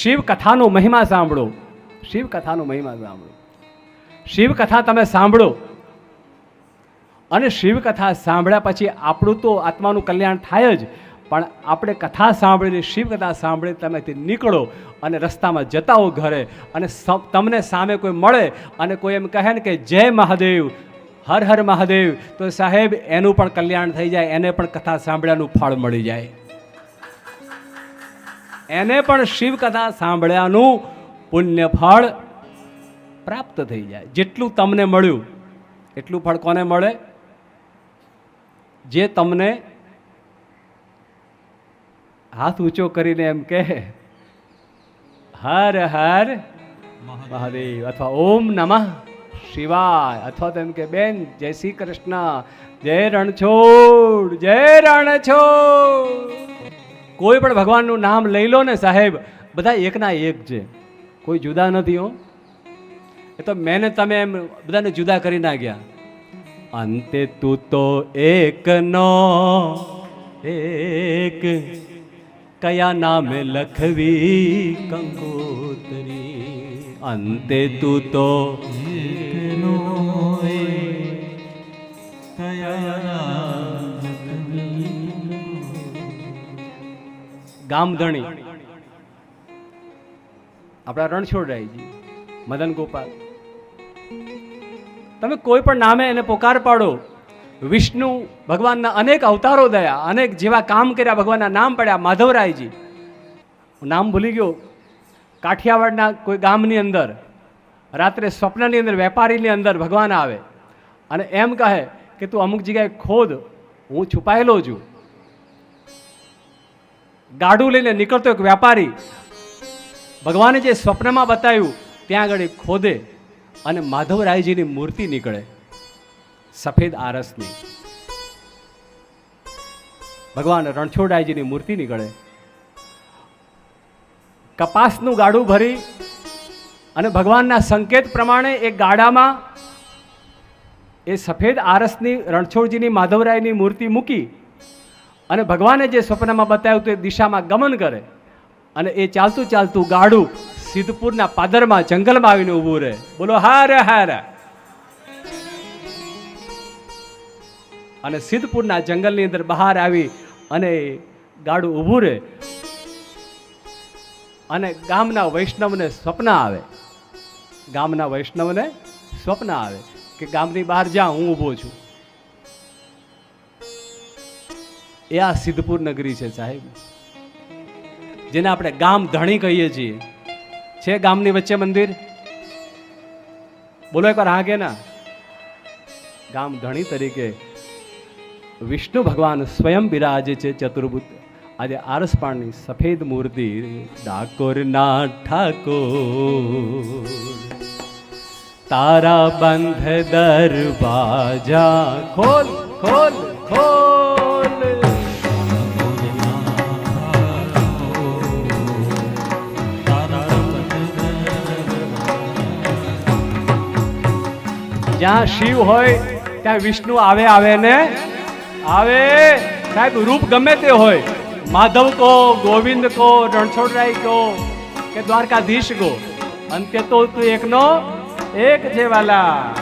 શિવ કથાનો મહિમા સાંભળો. શિવ કથાનો મહિમા સાંભળો. શિવકથા તમે સાંભળો. અને શિવકથા સાંભળ્યા પછી આપણું તો આત્માનું કલ્યાણ થાય જ, પણ આપણે કથા સાંભળીને શિવ કથા સાંભળી તમે તે નીકળો અને રસ્તામાં જતા હો ઘરે અને તમને સામે કોઈ મળે અને કોઈ એમ કહે ને કે જય મહાદેવ, હર હર મહાદેવ, તો સાહેબ એનું પણ કલ્યાણ થઈ જાય, એને પણ કથા સાંભળ્યાનું ફળ મળી જાય. એને પણ શિવ કથા સાંભળ્યાનું પુણ્ય ફળ પ્રાપ્ત થઈ જાય. જેટલું તમને મળ્યું, એટલું ફળ કોને મળે? જે તમને હાથ ઊંચો કરીને એમ કહે, હર હર મહાદેવ અથવા ઓમ નમઃ શિવાય. અથવા તો એમ કે બેન, જય શ્રી કૃષ્ણ, જય રણછોડ જય રણછોડ. કોઈ પણ ભગવાનનું નામ લઈ લો ને સાહેબ, બધા એકના એક છે. કોઈ જુદા નથી હો. એ તો મેને તમે એમ બધાને જુદા કરી ના ગયા અંતે તું તો એકનો, એક કયા નામે લખવી કંકોતરી. અંતે તું તો ગામધણી. આપણા રણછોડરાયજી મદન ગોપાલ. તમે કોઈ પણ નામે એને પોકાર પાડો, વિષ્ણુ ભગવાનના અનેક અવતારો દયા, અનેક જેવા કામ કર્યા, ભગવાનના નામ પડ્યા માધવરાયજી હું નામ ભૂલી ગયો. કાઠિયાવાડના કોઈ ગામની અંદર, રાત્રે સ્વપ્નની અંદર, વેપારીની અંદર ભગવાન આવે. અને એમ કહે કે તું અમુક જગ્યાએ ખોદ, હું છુપાયેલો છું. ગાડું લઈને નીકળતો એક વેપારી. ભગવાને જે સ્વપ્નમાં બતાવ્યું, ત્યાં આગળ ખોદે અને માધવરાયજીની મૂર્તિ નીકળે. સફેદ આરસની. ભગવાન રણછોડરાયજીની મૂર્તિ નીકળે. કપાસનું ગાડું ભરી અને ભગવાનના સંકેત પ્રમાણે એ ગાડામાં એ સફેદ આરસની રણછોડજીની માધવરાયની મૂર્તિ મૂકી અને ભગવાને જે સ્વપ્નમાં બતાવ્યું તે દિશામાં ગમન કરે અને એ ચાલતું ચાલતું ગાડું સિદ્ધપુરના પાદરમાં જંગલમાં આવીને ઊભું રહે. બોલો, હારે હારે. અને સિદ્ધપુરના જંગલની અંદર બહાર આવી અને ગાડું ઊભું રહે. અને ગામના વૈષ્ણવને સ્વપ્ન આવે. ગામના વૈષ્ણવને સ્વપ્ન આવે કે ગામની બહાર જા, હું ઊભો છું. એ આ સિદ્ધપુર નગરી છે સાહેબ. જેને આપણે ગામ ધણી કહીએ છીએ. છે ગામની વચ્ચે મંદિર? બોલો એકવાર, હા કે ના? ગામ ધણી તરીકે વિષ્ણુ ભગવાન સ્વયં બિરાજે છે ચતુર્ભુજ આજે આરસપાણની સફેદ મૂર્તિ ડાકોરના ઠાકોર. તારા બંધ દરવાજા ખોલ ખોલ ખોલ. જ્યાં શિવ હોય, ત્યાં વિષ્ણુ આવે આવે ને? આવે. સાહેબ, રૂપ ગમે તે હોય. માધવ કો ગોવિંદ કહો, રણછોડરાય કહો, કે દ્વારકાધીશ કહો. અંતે તો તું એકનો, એક છે વાલા.